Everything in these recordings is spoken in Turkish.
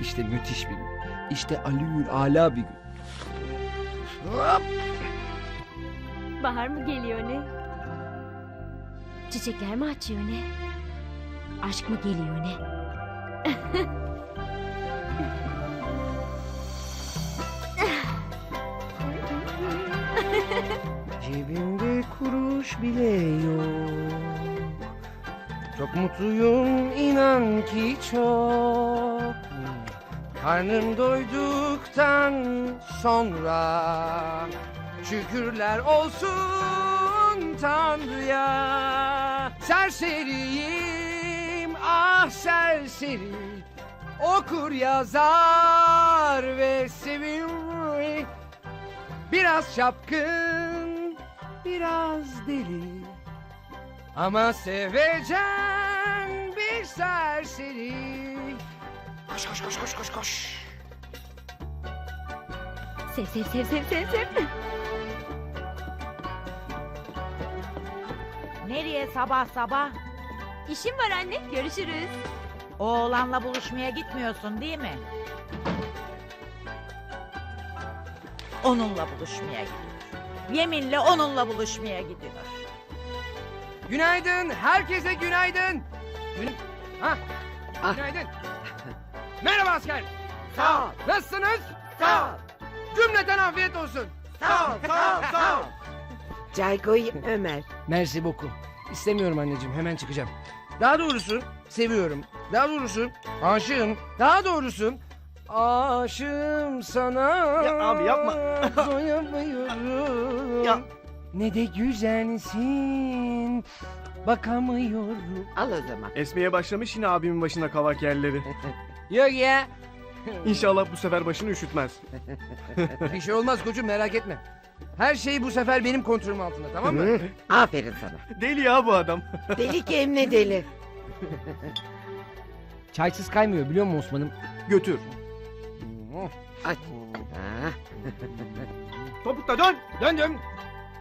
İşte müthiş bir gün. İşte aliyül ala bir gün. Hop! Bahar mı geliyor ne? Çiçekler mi açıyor ne? Aşk mı geliyor ne? Cebimde kuruş bile yok. Çok mutluyum inan ki çok. Karnım doyduktan sonra şükürler olsun Tanrı'ya. Serseriyim ah serseri okur yazar ve seviyorum. Biraz çapkın, biraz deli. Ama sevecen bir serseri. Koş koş koş koş koş koş. Sev sev sev sev sev sev. Nereye sabah sabah? İşim var anne. Görüşürüz. Oğlanla buluşmaya gitmiyorsun değil mi? Onunla buluşmaya gidiyor. Yeminle onunla buluşmaya gidiyor. Günaydın, herkese günaydın. Gün... Ha, Ah. günaydın. Merhaba asker. Sağ ol. Nasılsınız? Sağ ol. Cümleten afiyet olsun. Sağ ol. Sağ ol. Sağ ol. Koyayım Ömer. Merci beaucoup. İstemiyorum anneciğim, hemen çıkacağım. Daha doğrusu seviyorum. Daha doğrusu aşığım. Daha doğrusu aşığım sana. Ya abi yapma. Doyamıyorum. Ya. Ne de güzelsin. Bakamıyorum. Al o zaman. Esmeye başlamış yine abimin başına kavak yerleri. Yok ya. İnşallah bu sefer başını üşütmez. Bir şey olmaz koçum merak etme. Her şey bu sefer benim kontrolüm altında tamam mı? Aferin sana. Deli ya bu adam. Deli ki emne deli. Çaysız kaymıyor biliyor musun Osman'ım? Götür. Ay. Ha. Topukta dön. Döndüm.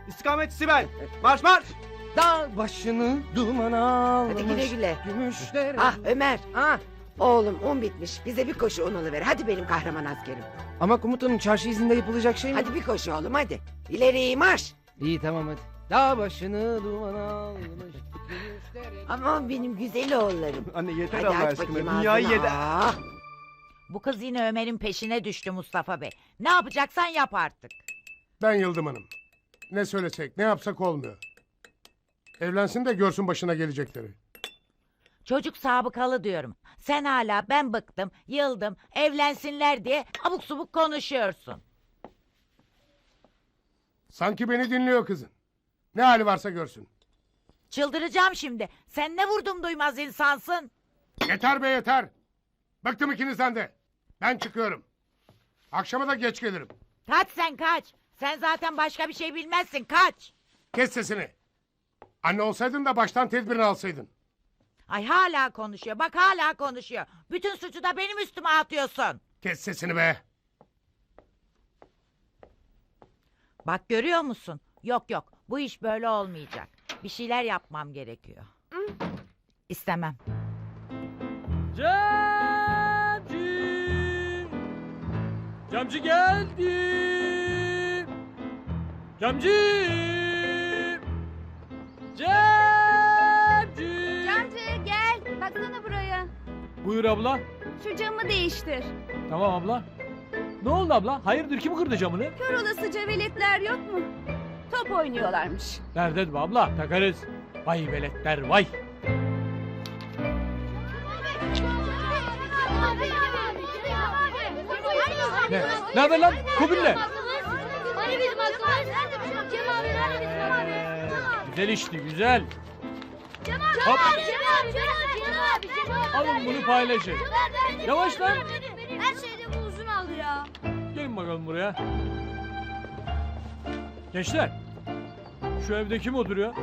İstikamet Sibel. Marş marş. Dağ başını dumana almış. Hadi güle güle. Gümüşler. Ah Ömer. Ah. Oğlum un bitmiş. Bize bir koşu un alıver. Hadi benim kahraman askerim. Ama komutanım çarşı izinde yapılacak şey mi? Hadi bir koşu oğlum hadi. İleri marş. İyi tamam hadi. Dağ başını dumana almış. Aman benim güzel oğullarım. Anne yeter Hadi Allah aç aşkına. bakayım Dünyayı ağzını. yedi. Ah. Bu kız yine Ömer'in peşine düştü Mustafa Bey. Ne yapacaksan yap artık. Ben Yıldım Hanım. Ne söylesek, ne yapsak olmuyor. Evlensin de görsün başına gelecekleri. Çocuk sabıkalı diyorum. Sen hala ben bıktım, yıldım, evlensinler diye abuk subuk konuşuyorsun. Sanki beni dinliyor kızın. Ne hali varsa görsün. Çıldıracağım şimdi. Sen ne vurdum duymaz insansın. Yeter be yeter. Bıktım ikinizden de. Ben çıkıyorum. Akşama da geç gelirim. Kaç sen kaç. Sen zaten başka bir şey bilmezsin kaç. Kes sesini. Anne olsaydın da baştan tedbirini alsaydın. Ay hala konuşuyor. Bak hala konuşuyor. Bütün suçu da benim üstüme atıyorsun. Kes sesini be. Bak görüyor musun? Yok yok. Bu iş böyle olmayacak. Bir şeyler yapmam gerekiyor. İstemem. Camcı! Camcı geldi! Camcı! Camcı! Camcı gel. Baksana buraya. Buyur abla. Şu camı değiştir. Tamam abla. Ne oldu abla? Hayırdır kim kırdı camını? Kör olasıca veletler yok mu? Top oynuyorlarmış. Dert etme abla takarız. Vay veletler vay. Ne? Ne haber lan? Kubille. Bizim hakkımız? Nerede bizim Cem abi? Nerede bizim abi? Güzel işti güzel. Cem abi, Cem abi, Cem abi, Cem abi. alın bunu paylaşın. Yavaş lan. Her şeyde bu uzun aldı ya. Gelin bakalım buraya. Gençler. Şu evde kim oturuyor?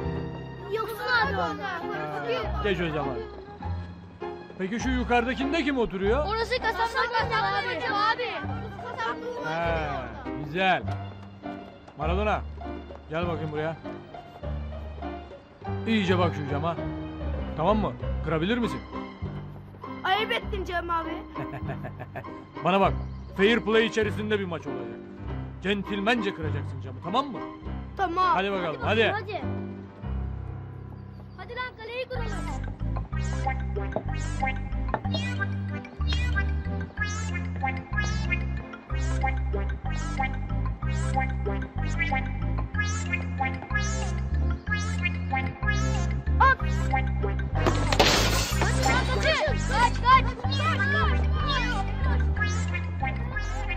Yoksun abi onlar. Geç o zaman. Peki şu yukarıdakinde kim oturuyor? Orası kasaplar kasaplar Cem abi. He, güzel. Maradona. Gel bakayım buraya. İyice bak şu cama. Tamam mı? Kırabilir misin? Ayıp ettin Cem abi. Bana bak. Fair play içerisinde bir maç olacak. Centilmence kıracaksın camı tamam mı? Tamam. Hadi bakalım hadi. Hadi. Hadi lan kaleyi kuralım. Kaçın. Kaç kaç.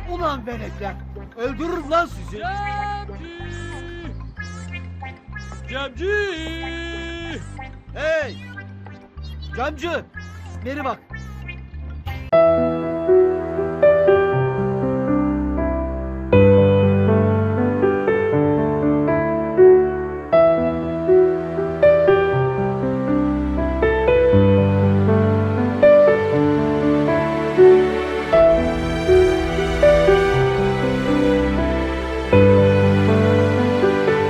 Ulan benekler. Öldürürüm lan sizi. Cemci! Cemci! Hey! Camcı! Beri bak.